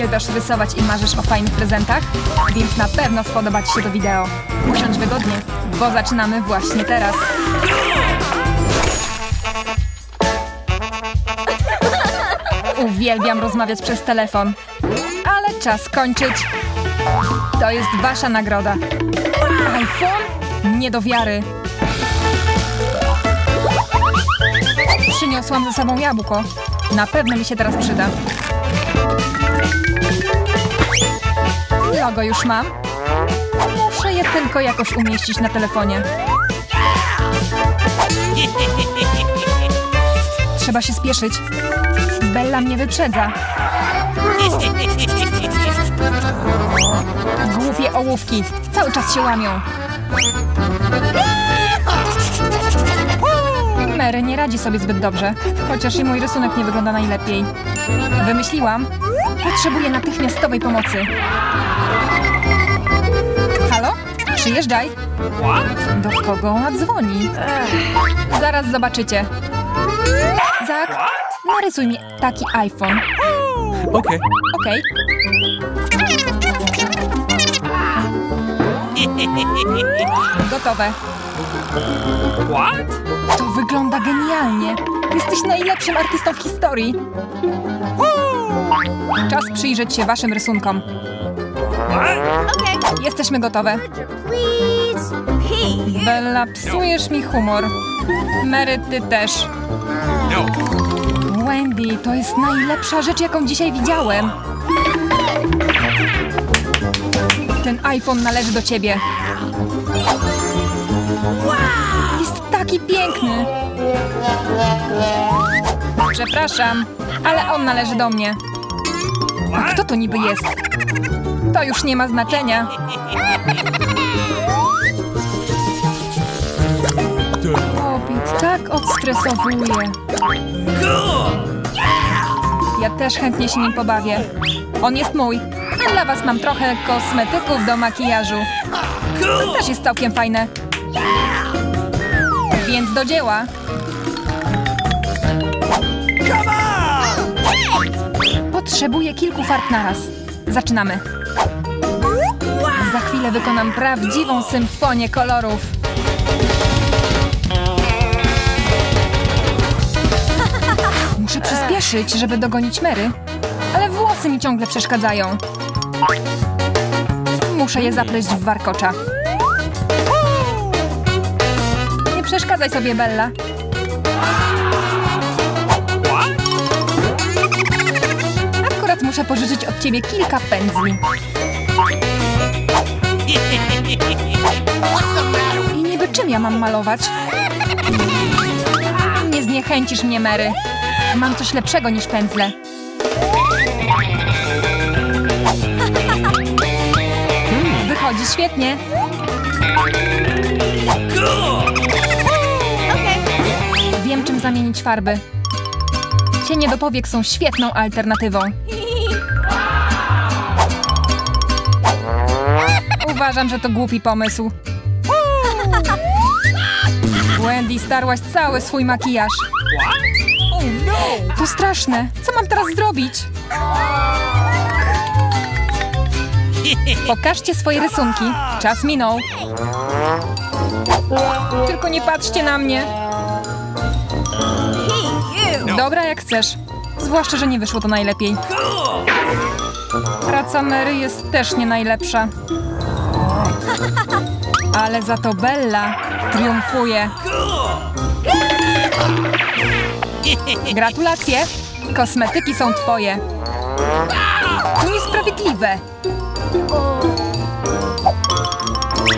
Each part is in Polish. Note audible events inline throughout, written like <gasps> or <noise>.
Uwielbiasz rysować i marzysz o fajnych prezentach? Więc na pewno spodoba Ci się to wideo. Usiądź wygodnie, bo zaczynamy właśnie teraz. Uwielbiam rozmawiać przez telefon. Ale czas kończyć. To jest Wasza nagroda. iPhone? Nie do wiary. Przyniosłam ze sobą jabłko. Na pewno mi się teraz przyda. Logo już mam. Muszę je tylko jakoś umieścić na telefonie. Trzeba się spieszyć. Bella mnie wyprzedza. Głupie ołówki. Cały czas się łamią. Mary nie radzi sobie zbyt dobrze, chociaż i mój rysunek nie wygląda najlepiej. Wymyśliłam. Potrzebuję natychmiastowej pomocy. Halo? Przyjeżdżaj. Do kogo ona dzwoni? Zaraz zobaczycie. Zak, narysuj mi taki iPhone. Okay. Okej. Gotowe. What? To wygląda genialnie. Jesteś najlepszym artystą w historii. Czas przyjrzeć się waszym rysunkom. Jesteśmy gotowe. Bella, psujesz mi humor. Mary, ty też. Wendy, to jest najlepsza rzecz, jaką dzisiaj widziałem. Ten iPhone należy do ciebie. Jest piękny. Przepraszam, ale on należy do mnie. A kto to niby jest? To już nie ma znaczenia. Obit tak odstresowuje. Ja też chętnie się nim pobawię. On jest mój. A dla was mam trochę kosmetyków do makijażu. To też jest całkiem fajne. Więc do dzieła. Potrzebuję kilku farb naraz. Zaczynamy. Za chwilę wykonam prawdziwą symfonię kolorów. Muszę przyspieszyć, żeby dogonić Mary, ale włosy mi ciągle przeszkadzają. Muszę je zapleść w warkocza. Przeszkadzaj sobie, Bella. Akurat muszę pożyczyć od ciebie kilka pędzli. I niby czym ja mam malować? Nie zniechęcisz mnie, Mary. Mam coś lepszego niż pędzle. Wychodzi świetnie. Zamienić farby. Cienie do powiek są świetną alternatywą. Uważam, że to głupi pomysł. Wendy, starłaś cały swój makijaż. To straszne. Co mam teraz zrobić? Pokażcie swoje rysunki. Czas minął. Tylko nie patrzcie na mnie. You. Dobra, jak chcesz. Zwłaszcza, że nie wyszło to najlepiej. Praca Mary jest też nie najlepsza. Ale za to Bella triumfuje. Gratulacje! Kosmetyki są twoje. To niesprawiedliwe.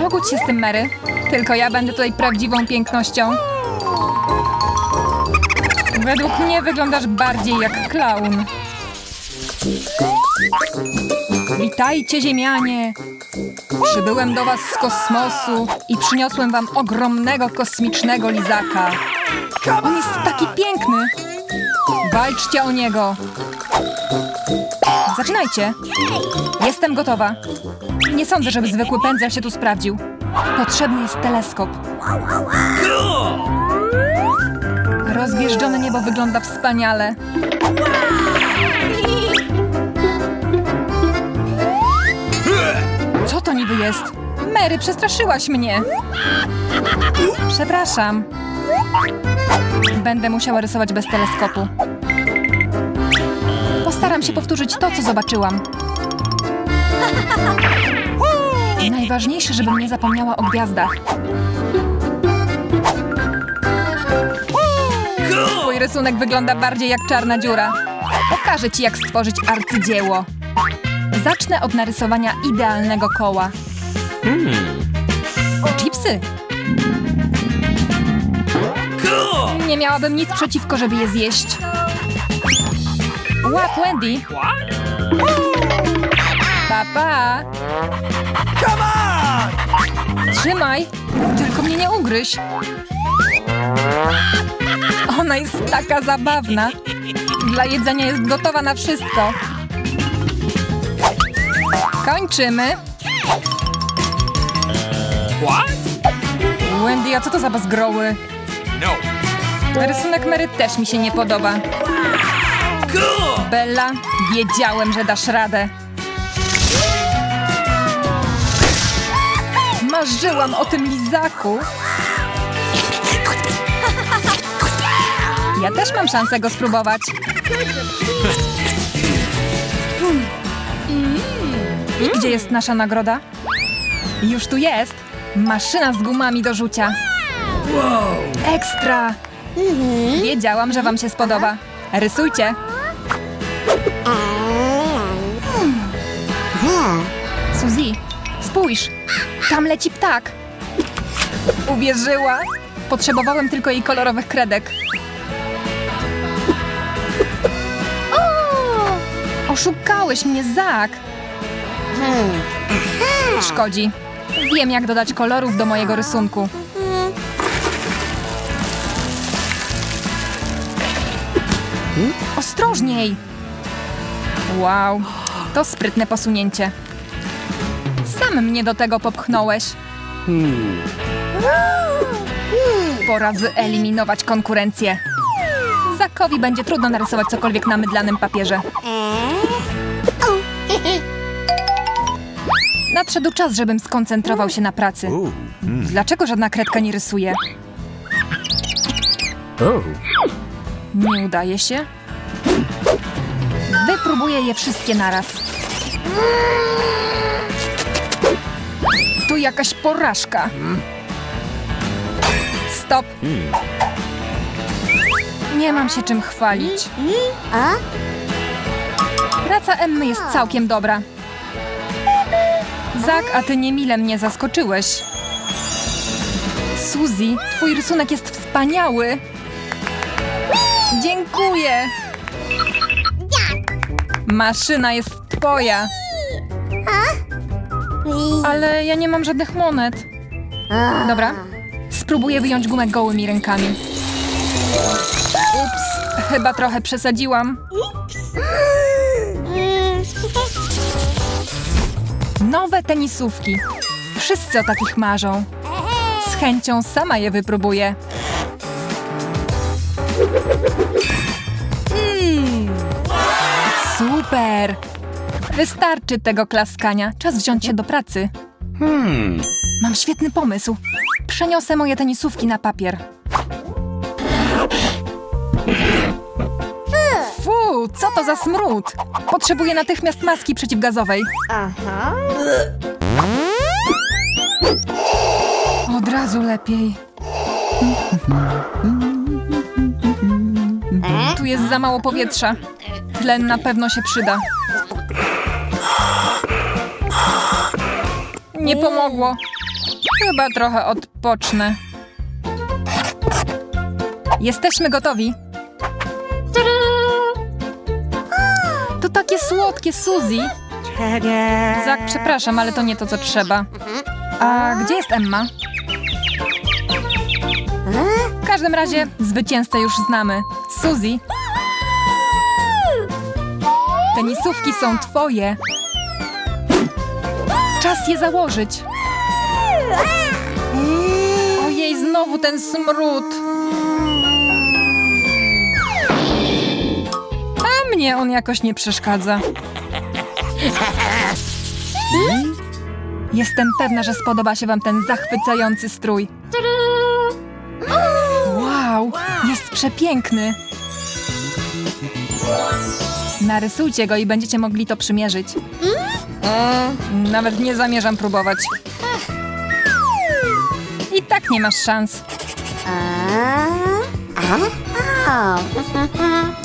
Pogódź się z tym, Mary. Tylko ja będę tutaj prawdziwą pięknością. Według mnie wyglądasz bardziej jak klaun. Witajcie, ziemianie! Przybyłem do was z kosmosu i przyniosłem wam ogromnego kosmicznego lizaka. On jest taki piękny! Walczcie o niego! Zaczynajcie! Jestem gotowa. Nie sądzę, żeby zwykły pędzel się tu sprawdził. Potrzebny jest teleskop. Rozgwieżdżone niebo wygląda wspaniale. Co to niby jest? Mary, przestraszyłaś mnie. Przepraszam. Będę musiała rysować bez teleskopu. Postaram się powtórzyć to, co zobaczyłam. Najważniejsze, żebym nie zapomniała o gwiazdach. Rysunek wygląda bardziej jak czarna dziura. Pokażę ci, jak stworzyć arcydzieło. Zacznę od narysowania idealnego koła. Chipsy. Nie miałabym nic przeciwko, żeby je zjeść. Łap, Wendy. Papa. Trzymaj. Tylko mnie nie ugryź. Ona jest taka zabawna. Dla jedzenia jest gotowa na wszystko. Kończymy. Wendy, a co to za bazgroły? No. Rysunek Mary też mi się nie podoba. Bella, wiedziałem, że dasz radę. Marzyłam o tym lizaku. Ja też mam szansę go spróbować. I gdzie jest nasza nagroda? Już tu jest. Maszyna z gumami do rzucia. Ekstra! Wiedziałam, że wam się spodoba. Rysujcie. Suzy, spójrz. Tam leci ptak. Uwierzyła. Potrzebowałem tylko jej kolorowych kredek. Oszukałeś mnie, Zak. Szkodzi. Wiem, jak dodać kolorów do mojego rysunku. Ostrożniej! Wow, to sprytne posunięcie. Sam mnie do tego popchnąłeś. Pora wyeliminować konkurencję. Zakowi będzie trudno narysować cokolwiek na mydlanym papierze. Nadszedł czas, żebym skoncentrował się na pracy. Dlaczego żadna kredka nie rysuje? Nie udaje się? Wypróbuję je wszystkie naraz. Tu jakaś porażka. Stop. Nie mam się czym chwalić. Praca Emmy jest całkiem dobra. Zak, a ty niemile mnie zaskoczyłeś. Suzy, twój rysunek jest wspaniały. Dziękuję. Maszyna jest twoja. Ale ja nie mam żadnych monet. Dobra. Spróbuję wyjąć gumę gołymi rękami. Chyba trochę przesadziłam. Nowe tenisówki. Wszyscy o takich marzą. Z chęcią sama je wypróbuję. Super! Wystarczy tego klaskania. Czas wziąć się do pracy. Mam świetny pomysł. Przeniosę moje tenisówki na papier. Co to za smród? Potrzebuję natychmiast maski przeciwgazowej. Od razu lepiej. Tu jest za mało powietrza. Tlen na pewno się przyda. Nie pomogło. Chyba trochę odpocznę. Jesteśmy gotowi. Słodkie, Suzy. Zak, przepraszam, ale to nie to, co trzeba. A gdzie jest Emma? W każdym razie zwycięzcę już znamy. Suzy. Tenisówki są twoje. Czas je założyć. Ojej, znowu ten smród. Mnie on jakoś nie przeszkadza. Jestem pewna, że spodoba się Wam ten zachwycający strój. Wow, jest przepiękny. Narysujcie go i będziecie mogli to przymierzyć. Nawet nie zamierzam próbować. I tak nie masz szans.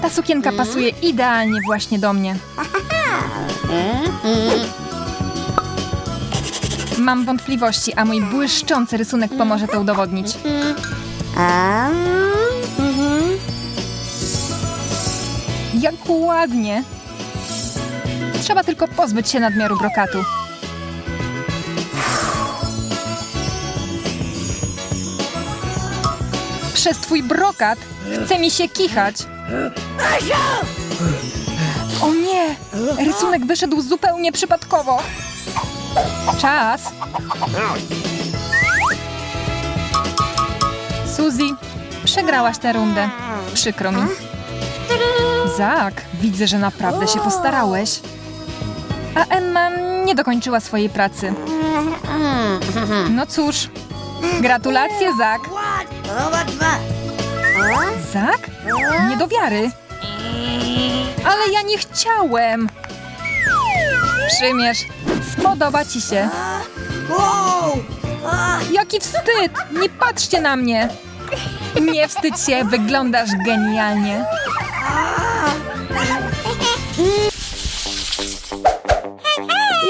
Ta sukienka pasuje idealnie właśnie do mnie. Mam wątpliwości, a mój błyszczący rysunek pomoże to udowodnić. Jak ładnie! Trzeba tylko pozbyć się nadmiaru brokatu. Przez twój brokat chce mi się kichać. O nie! Rysunek wyszedł zupełnie przypadkowo. Czas. Suzy, przegrałaś tę rundę. Przykro mi. Zak, widzę, że naprawdę się postarałeś. A Emma nie dokończyła swojej pracy. No cóż, gratulacje, Zak. Zak? Nie do wiary. Ale ja nie chciałem. Przymierz. Spodoba ci się. Jaki wstyd! Nie patrzcie na mnie. Nie wstydź się, wyglądasz genialnie.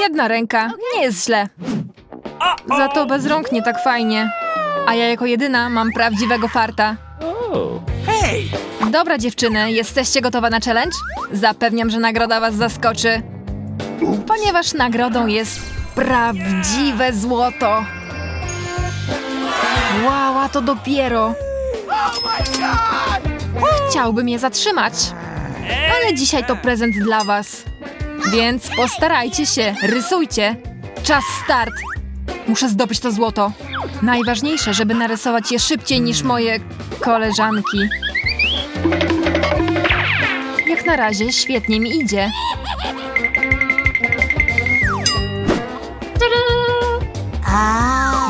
Jedna ręka, nie jest źle. Za to bez rąk nie tak fajnie. A ja jako jedyna mam prawdziwego farta. Oh. Dobra dziewczyny, jesteście gotowe na challenge? Zapewniam, że nagroda was zaskoczy. Ponieważ nagrodą jest prawdziwe złoto. Wow, a to dopiero. Chciałbym je zatrzymać. Ale dzisiaj to prezent dla was. Więc postarajcie się, rysujcie. Czas start. Muszę zdobyć to złoto. Najważniejsze, żeby narysować je szybciej niż moje koleżanki. Na razie świetnie mi idzie.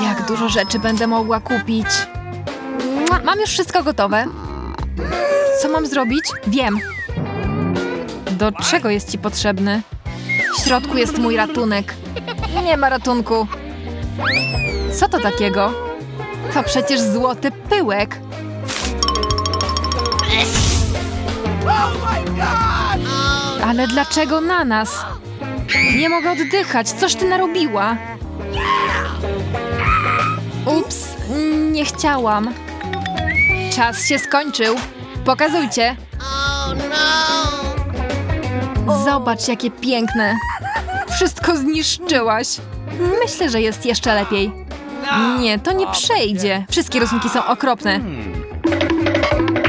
Jak dużo rzeczy będę mogła kupić. Mam już wszystko gotowe. Co mam zrobić? Wiem. Do czego jest ci potrzebny? W środku jest mój ratunek. Nie ma ratunku. Co to takiego? To przecież złoty pyłek. Ale dlaczego na nas? Nie mogę oddychać. Coś ty narobiła? Ups, nie chciałam. Czas się skończył. Pokazujcie. Zobacz, jakie piękne. Wszystko zniszczyłaś. Myślę, że jest jeszcze lepiej. Nie, to nie przejdzie. Wszystkie rysunki są okropne.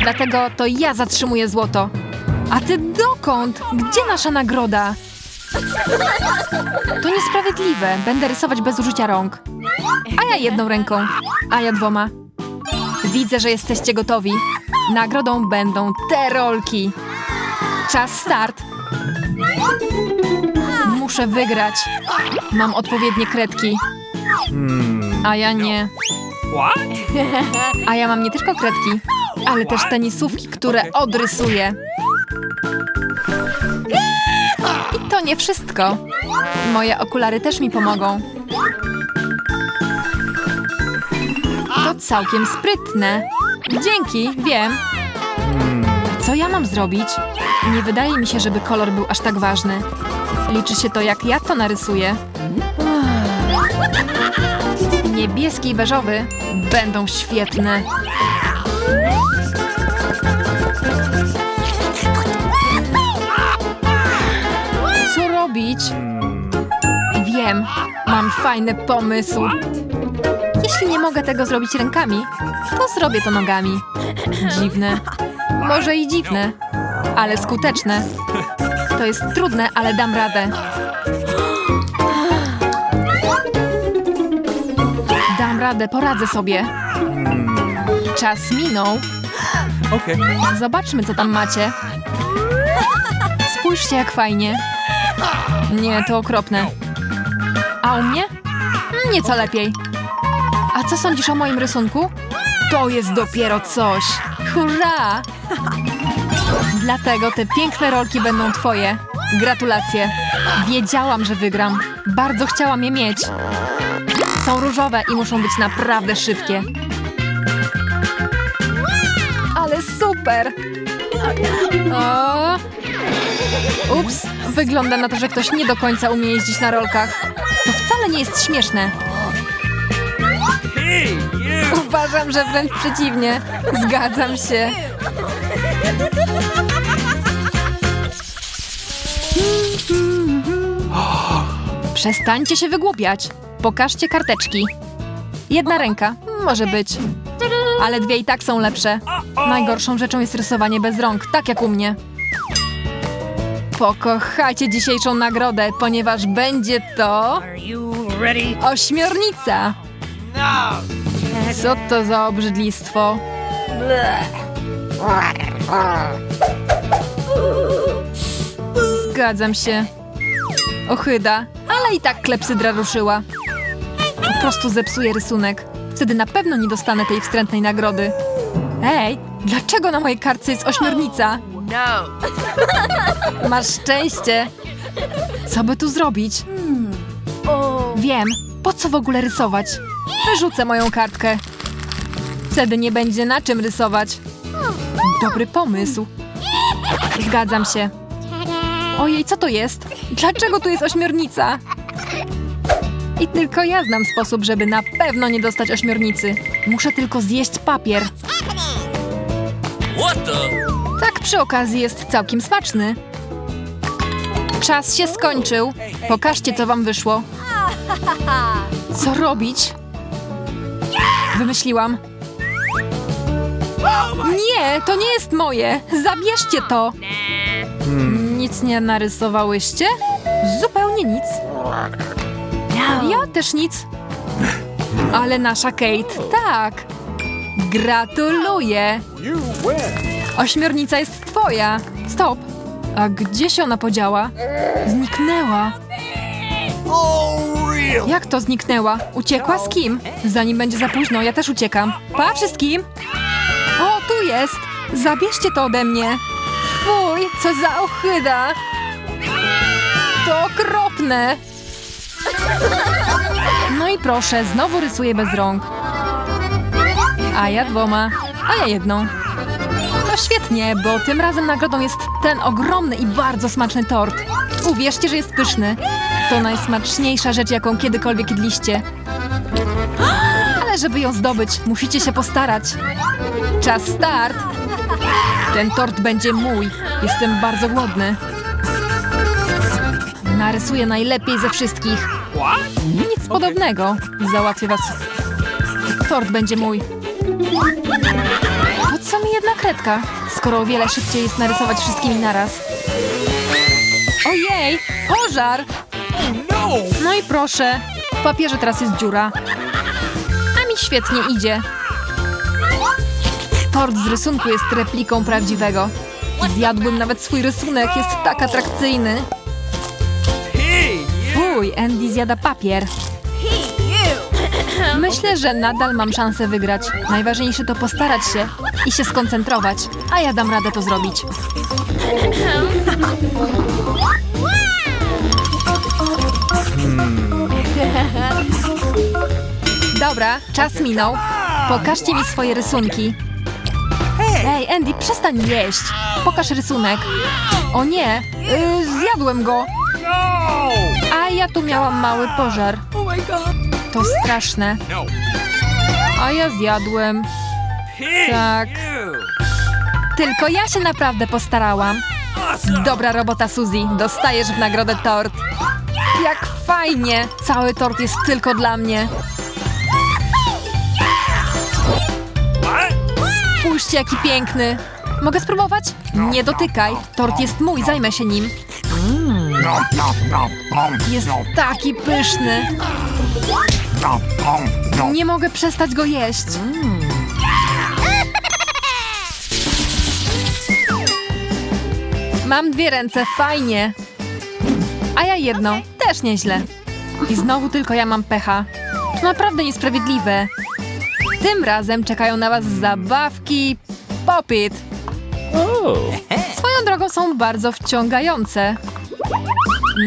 Dlatego to ja zatrzymuję złoto. A ty dokąd? Gdzie nasza nagroda? To niesprawiedliwe. Będę rysować bez użycia rąk. A ja jedną ręką, a ja dwoma. Widzę, że jesteście gotowi. Nagrodą będą te rolki. Czas start. Muszę wygrać. Mam odpowiednie kredki. A ja nie. <laughs> A ja mam nie tylko kredki, ale też tenisówki, które odrysuję. I to nie wszystko. Moje okulary też mi pomogą. To całkiem sprytne. Dzięki, wiem. Co ja mam zrobić? Nie wydaje mi się, żeby kolor był aż tak ważny. Liczy się to, jak ja to narysuję. Niebieski i beżowy będą świetne. Co robić? Wiem, mam fajny pomysł. Jeśli nie mogę tego zrobić rękami, to zrobię to nogami. Dziwne. Może i dziwne, ale skuteczne. To jest trudne, ale dam radę. Dam radę, poradzę sobie. Czas minął. Okay. Zobaczmy, co tam macie. Spójrzcie, jak fajnie. Nie, to okropne. A u mnie? Nieco lepiej. A co sądzisz o moim rysunku? To jest dopiero coś. Hurra! Dlatego te piękne rolki będą twoje. Gratulacje. Wiedziałam, że wygram. Bardzo chciałam je mieć. Są różowe i muszą być naprawdę szybkie. Super! O! Ups, wygląda na to, że ktoś nie do końca umie jeździć na rolkach. To wcale nie jest śmieszne. Uważam, że wręcz przeciwnie. Zgadzam się. Przestańcie się wygłupiać. Pokażcie karteczki. Jedna ręka, może być. Ale dwie i tak są lepsze. Najgorszą rzeczą jest rysowanie bez rąk, tak jak u mnie. Pokochajcie dzisiejszą nagrodę, ponieważ będzie to... Ośmiornica! Co to za obrzydlistwo? Zgadzam się. Ochyda, ale i tak klepsydra ruszyła. Po prostu zepsuję rysunek. Wtedy na pewno nie dostanę tej wstrętnej nagrody. Ej, dlaczego na mojej kartce jest ośmiornica? No. <laughs> Masz szczęście. Co by tu zrobić? Oh. Wiem, po co w ogóle rysować? Wyrzucę moją kartkę. Wtedy nie będzie na czym rysować. Dobry pomysł. Zgadzam się. Ojej, co to jest? Dlaczego tu jest ośmiornica? I tylko ja znam sposób, żeby na pewno nie dostać ośmiornicy. Muszę tylko zjeść papier. Tak przy okazji jest całkiem smaczny. Czas się skończył. Pokażcie, co wam wyszło. Co robić? Wymyśliłam. Nie, to nie jest moje. Zabierzcie to. Nic nie narysowałyście? Zupełnie nic. Ja też nic. Ale nasza Kate, tak. Gratuluję. Ośmiornica jest twoja. Stop. A gdzie się ona podziała? Zniknęła. Jak to zniknęła? Uciekła z kim? Zanim będzie za późno, ja też uciekam. Pa wszystkim! O, tu jest! Zabierzcie to ode mnie! Fuj, co za ochyda! To okropne! No i proszę, znowu rysuję bez rąk. A ja dwoma, a ja jedną. To świetnie, bo tym razem nagrodą jest ten ogromny i bardzo smaczny tort. Uwierzcie, że jest pyszny. To najsmaczniejsza rzecz, jaką kiedykolwiek jedliście. <gasps> Ale żeby ją zdobyć, musicie się postarać. Czas start! Ten tort będzie mój. Jestem bardzo głodny. Narysuję najlepiej ze wszystkich. Nic podobnego. Załatwię was. Tort będzie mój. Po co mi jedna kredka, skoro o wiele szybciej jest narysować wszystkimi naraz? Ojej, pożar! No! I proszę, w papierze teraz jest dziura. A mi świetnie idzie. Tort z rysunku jest repliką prawdziwego. Zjadłbym nawet swój rysunek, jest tak atrakcyjny. Fuj, Andy zjada papier. Myślę, że nadal mam szansę wygrać. Najważniejsze to postarać się i się skoncentrować, a ja dam radę to zrobić. Dobra, czas minął. Pokażcie mi swoje rysunki. Ej, Andy, przestań jeść. Pokaż rysunek. O nie, y, zjadłem go. A ja tu miałam mały pożar. To straszne. No. A ja zjadłem. Tak. Tylko ja się naprawdę postarałam. Dobra robota, Suzy. Dostajesz w nagrodę tort. Jak fajnie! Cały tort jest tylko dla mnie. Spójrzcie, jaki piękny. Mogę spróbować? Nie dotykaj. Tort jest mój, zajmę się nim. Jest taki pyszny. Nie mogę przestać go jeść. Mam dwie ręce, fajnie. A ja jedną, też nieźle. I znowu tylko ja mam pecha. To naprawdę niesprawiedliwe. Tym razem czekają na was zabawki Popit. Swoją drogą są bardzo wciągające.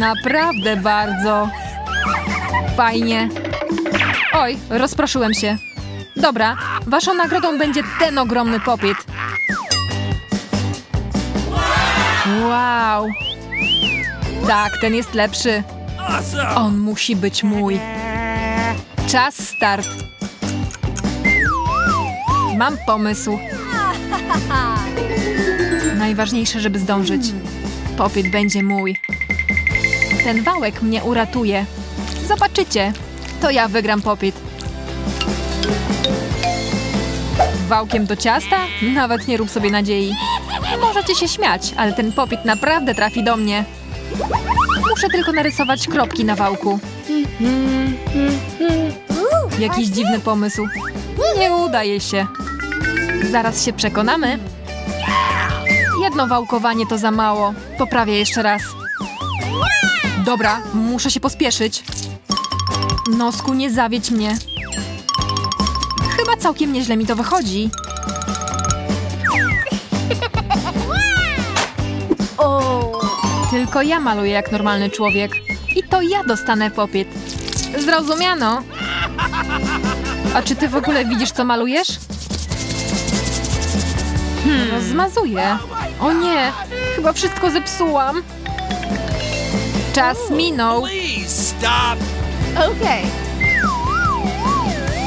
Naprawdę bardzo. Fajnie. Oj, rozproszyłem się. Dobra, waszą nagrodą będzie ten ogromny popit. Wow. Tak, ten jest lepszy. On musi być mój. Czas start. Mam pomysł. Najważniejsze, żeby zdążyć. Popyt będzie mój. Ten wałek mnie uratuje. Zobaczycie. To ja wygram popyt. Wałkiem do ciasta? Nawet nie rób sobie nadziei. Możecie się śmiać, ale ten popyt naprawdę trafi do mnie. Muszę tylko narysować kropki na wałku. Jakiś dziwny pomysł. Nie udaje się. Zaraz się przekonamy. Jedno wałkowanie to za mało. Poprawię jeszcze raz. Dobra, muszę się pospieszyć. Nosku, nie zawiedź mnie. Chyba całkiem nieźle mi to wychodzi. Tylko ja maluję jak normalny człowiek. I to ja dostanę popyt. Zrozumiano. A czy ty w ogóle widzisz, co malujesz? Hmm, rozmazuję. O nie, chyba wszystko zepsułam. Czas minął. Please stop! Okay.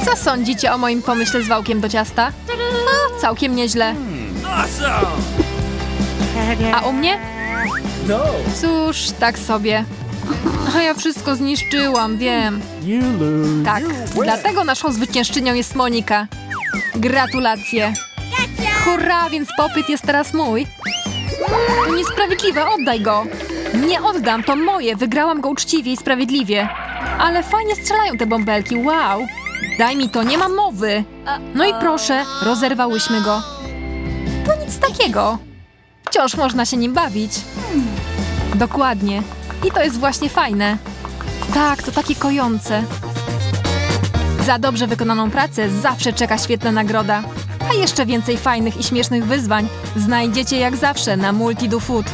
Co sądzicie o moim pomyśle z wałkiem do ciasta? No, całkiem nieźle. A u mnie? No! Cóż, tak sobie. A ja wszystko zniszczyłam, wiem. Tak, dlatego naszą zwyciężczynią jest Monika. Gratulacje. Hurra, więc popyt jest teraz mój. To niesprawiedliwe, oddaj go. Nie oddam, to moje, wygrałam go uczciwie i sprawiedliwie. Ale fajnie strzelają te bąbelki, wow. Daj mi to, nie ma mowy. No i proszę, rozerwałyśmy go. To nic takiego. Wciąż można się nim bawić. Dokładnie. I to jest właśnie fajne. Tak, to takie kojące. Za dobrze wykonaną pracę zawsze czeka świetna nagroda. A jeszcze więcej fajnych i śmiesznych wyzwań znajdziecie jak zawsze na Multi do Food.